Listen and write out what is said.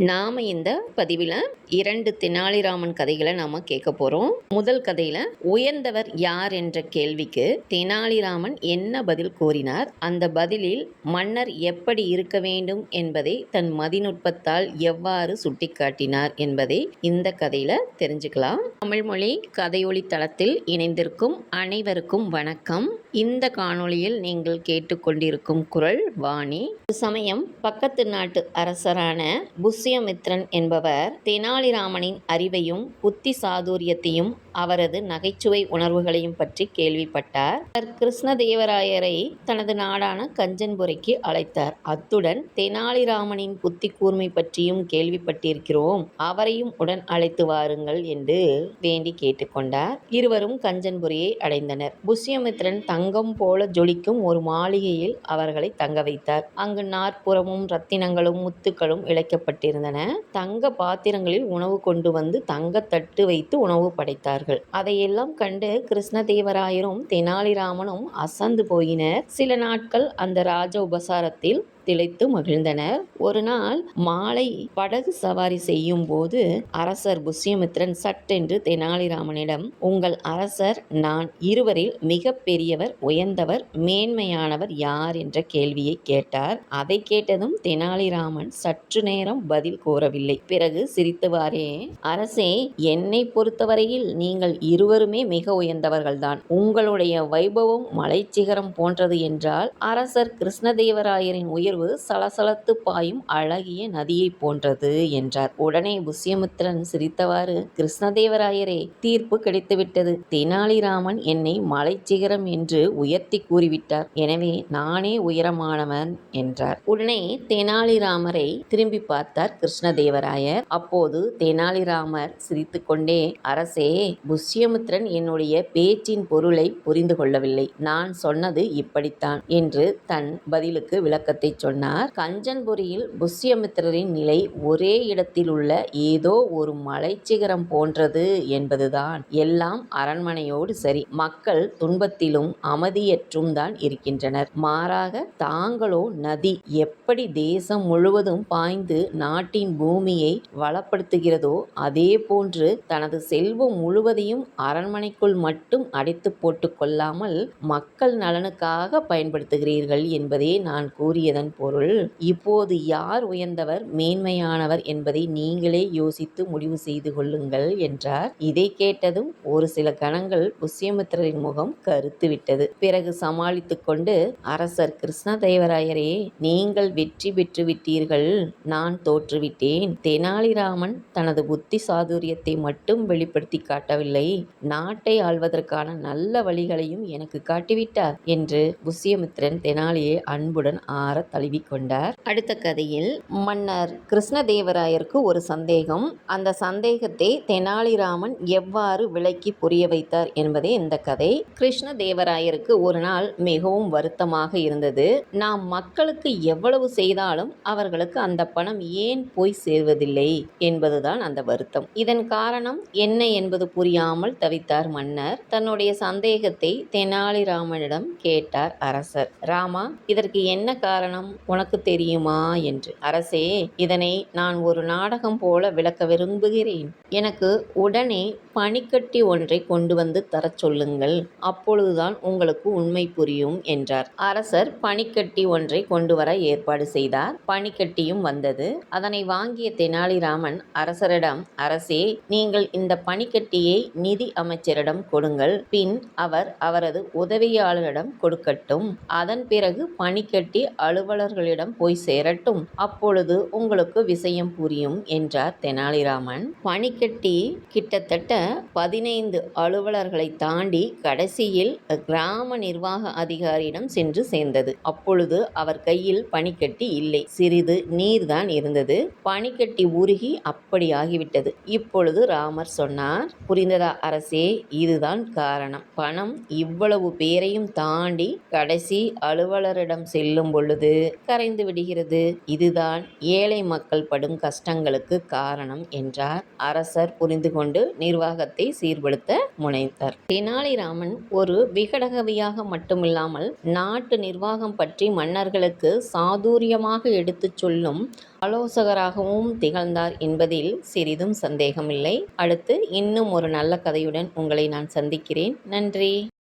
நாம் இந்த பதிவில் இரண்டு தெனாலிராமன் கதைகளை நாம் கேட்க போகிறோம் முதல் கதையில் உயர்ந்தவர் யார்? என்ற கேள்விக்கு தெனாலிராமன் என்ன பதில் கூறினார்? அந்த பதிலில் மன்னர் எப்படி இருக்க வேண்டும்? என்பதை தன் மதிநுட்பத்தால் எவ்வாறு சுட்டிக்காட்டினார் என்பதை இந்த கதையில் தெரிஞ்சுக்கலாம். தமிழ்மொழி கதையொலி தளத்தில் இணைந்திருக்கும் அனைவருக்கும் வணக்கம். இந்த காணொளியில் நீங்கள் கேட்டுக்கொண்டிருக்கும் குரல் வாணி. ஒரு சமயம் பக்கத்து நாட்டு அரசரான புஷ்யமித்ரன் என்பவர் தெனாலிராமனின் அறிவையும் புத்தி சாதுரியத்தையும் அவரது நகைச்சுவை உணர்வுகளையும் பற்றி கேள்விப்பட்டார். அவர் கிருஷ்ணதேவராயரை தனது நாடான கஞ்சன்புரைக்கு அழைத்தார். அத்துடன் தெனாலிராமனின் புத்தி கூர்மை பற்றியும் கேள்விப்பட்டிருக்கிறோம். அவரையும் உடன் அழைத்து வாருங்கள் என்று வேண்டி கேட்டுக்கொண்டார். இருவரும் கஞ்சன்புரியை அடைந்தனர். புஷ்யமித்ரன் தங்கம் போல ஜொலிக்கும் ஒரு மாளிகையில் அவர்களை தங்க வைத்தார். அங்கு நாற்புறமும் ரத்தினங்களும் முத்துக்களும் இழைக்கப்பட்டிருந்தன. தங்க பாத்திரங்களில் உணவு கொண்டு வந்து தங்கத்தட்டு வைத்து உணவு படைத்தார்கள். அதையெல்லாம் கண்டு கிருஷ்ணதேவராயரும் தெனாலிராமனும் அசந்து போயினர். சில நாட்கள் அந்த ராஜ உபசாரத்தில் திளைத்து மகிழ்ந்தனர். ஒரு நாள் மாலை படகு சவாரி செய்யும் போது அரசர் புஷ்யமித்ரன் சட்டென்று தெனாலிராமனிடம் உங்கள் அரசர் நான் இருவரில் மிக பெரியவர் உயர்ந்தவர் மேன்மையானவர் யார்? என்ற கேள்வியை கேட்டார். அதை கேட்டதும் தெனாலிராமன் சற்று நேரம் பதில் கூறவில்லை. பிறகு சிரித்தவாறே அரசே என்னை பொறுத்தவரையில் நீங்கள் இருவருமே மிக உயர்ந்தவர்கள்தான். உங்களுடைய வைபவம் மலைச்சிகரம் போன்றது என்றால் அரசர் கிருஷ்ணதேவராயரின் உயர் உயர்வு சலசலத்து பாயும் அழகிய நதியைப் போன்றது என்றார். உடனே புஷ்யமித்திரன் சிரித்தவாறு கிருஷ்ணதேவராயரே தீர்ப்பு கிடைத்துவிட்டது. தெனாலிராமன் என்னை மலை சிகரம் என்று உயர்த்தி கூறிவிட்டார். எனவே நானே உயரமானவன் என்றார். உடனே தெனாலிராமரை திரும்பி பார்த்தார் கிருஷ்ணதேவராயர். அப்போது தெனாலிராமர் சிரித்துக்கொண்டே அரசே புஷ்யமித்திரன் என்னுடைய பேச்சின் பொருளை புரிந்து கொள்ளவில்லை நான் சொன்னது இப்படித்தான் என்று தன் பதிலுக்கு விளக்கத்தை சொன்னார். கஞ்சன்புரியில் புஷ்யமித்திரரின் நிலை ஒரே இடத்தில் உள்ள ஏதோ ஒரு மலைச்சிகரம் போன்றது என்பதுதான். எல்லாம் அரண்மனையோடு சரி. மக்கள் துன்பத்திலும் அமைதியற்றும் தான் இருக்கின்றனர். மாறாக தாங்களோ நதி எப்படி தேசம் முழுவதும் பாய்ந்து நாட்டின் பூமியை வளப்படுத்துகிறதோ அதே போன்று தனது செல்வம் முழுவதையும் அரண்மனைக்குள் மட்டும் அடைத்து போட்டுக்கொள்ளாமல் மக்கள் நலனுக்காக பயன்படுத்துகிறீர்கள் என்பதே நான் கூறியதன் பொருள். இப்போது யார் உயர்ந்தவர் மேன்மையானவர் என்பதை நீங்களே யோசித்து முடிவு செய்து கொள்ளுங்கள் என்றார். இதை கேட்டதும் ஒரு சில கணங்கள் புஷ்யமித்திரரின் முகம் கருத்துவிட்டது பிறகு சமாளித்துக் கொண்டு அரசர் கிருஷ்ணதேவராயரே நீங்கள் வெற்றி பெற்று விட்டீர்கள் நான் தோற்றுவிட்டேன் தெனாலிராமன் தனது புத்தி சாதுரியத்தை மட்டும் வெளிப்படுத்தி காட்டவில்லை. நாட்டை ஆள்வதற்கான நல்ல வழிகளையும் எனக்கு காட்டிவிட்டார் என்று புஷ்யமித்திரன் தெனாலியை அன்புடன் ஆற தழுவிக்கொண்டார் அடுத்த கதையில் மன்னர் கிருஷ்ணதேவராயருக்கு ஒரு சந்தேகம். அந்த சந்தேகத்தை தெனாலிராமன் எவ்வாறு விளக்கி புரிய வைத்தார் என்பதே இந்த கதை. கிருஷ்ணதேவராயருக்கு ஒரு நாள் மிகவும் வருத்தமாக இருந்தது. நாம் மக்களுக்கு எவ்வளவு செய்தாலும் அவர்களுக்கு அந்த பணம் ஏன் போய் சேர்வதில்லை என்பதுதான் அந்த வருத்தம். இதன் காரணம் என்ன என்பது புரியாமல் தவித்தார் மன்னர். தன்னுடைய சந்தேகத்தை தெனாலிராமனிடம் கேட்டார் அரசர். ராமா இதற்கு என்ன காரணம்? உனக்கு தெரியுமா என்று. அரசே இதனை நான் ஒரு நாடகம் போல விளக்க விரும்புகிறேன். எனக்கு உடனே பனிக்கட்டி ஒன்றை கொண்டு வந்து தரச் சொல்லுங்கள். அப்பொழுதுதான் உங்களுக்கு உண்மை புரியும் என்றார். அரசர் பனிக்கட்டி ஒன்றை கொண்டு வர ஏற்பாடு செய்தார். பனிக்கட்டியும் வந்தது. அதனை வாங்கிய தெனாலிராமன் அரசரிடம் அரசே நீங்கள் இந்த பனிக்கட்டியை நிதி அமைச்சரிடம் கொடுங்கள். பின் அவர் அவரது உதவியாளரிடம் கொடுக்கட்டும். அதன் பிறகு பனிக்கட்டி அலுவலர்களிடம் போய் சேரட்டும். அப்பொழுது உங்களுக்கு விஷயம் புரியும் என்றார் தெனாலிராமன். பனிக்கட்டி கிட்டத்தட்ட பதினைந்து அலுவலர்களை தாண்டி கடைசியில் கிராம நிர்வாக அதிகாரியிடம் சென்று சேர்ந்தது. அப்பொழுது அவர் கையில் பனிக்கட்டி இல்லை. சிறிது நீர்தான் இருந்தது. பனிக்கட்டி உருகி அப்படி ஆகிவிட்டது. இப்பொழுது ராமர் சொன்னார் புரிந்ததா அரசே இதுதான் காரணம். பணம் இவ்வளவு பேரையும் தாண்டி கடைசி அலுவலரிடம் செல்லும் பொழுது கரைந்து விடுகிறது. இதுதான் ஏழை மக்கள் படும் கஷ்டங்களுக்கு காரணம் என்றார் அரசர் புரிந்து கொண்டு நிர்வாகத்தை சீர்படுத்த முனைந்தார். தெனாலிராமன் ஒரு விகடகவியாக மட்டுமில்லாமல் நாட்டு நிர்வாகம் பற்றி மன்னர்களுக்கு சாதுரியமாக எடுத்துச் சொல்லும் ஆலோசகராகவும் திகழ்ந்தார் என்பதில் சிறிதும் சந்தேகமில்லை. அடுத்து இன்னும் ஒரு நல்ல கதையுடன் உங்களை நான் சந்திக்கிறேன். நன்றி.